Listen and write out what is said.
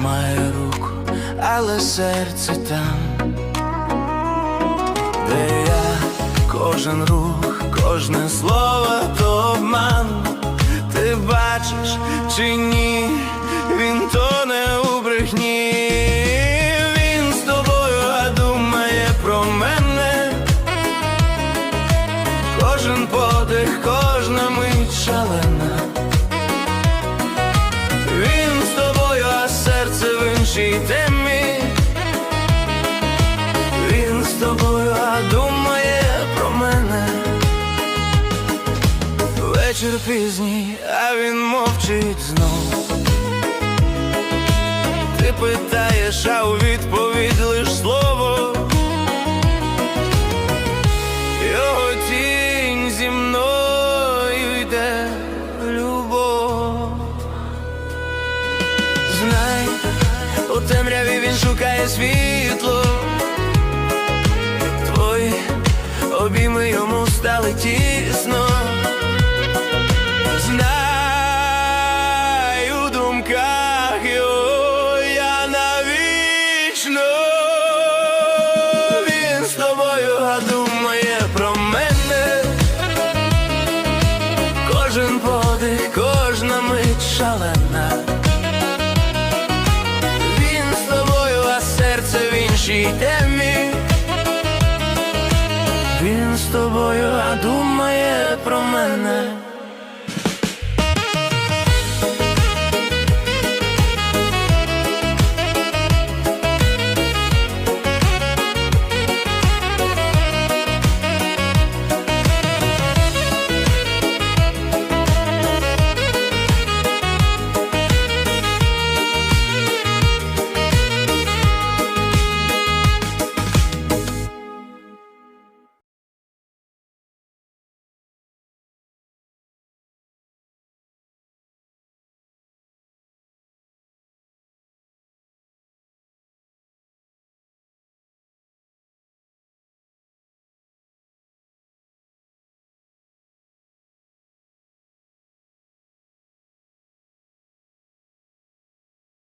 тримає руку, але серце там, де я. Кожен рух, кожне слово то обман. Ти бачиш чи ні, він тоне у брехні, Вечір пізній, а він мовчить знов. Ти питаєш, а у відповідь лиш слово. Його тінь зі мною йде любов. Знай, у темряві він шукає світло. Твої обійми йому стали тісно. Мить. Він з тобою, а серце в іншій темі. Він з тобою, а думає про мене.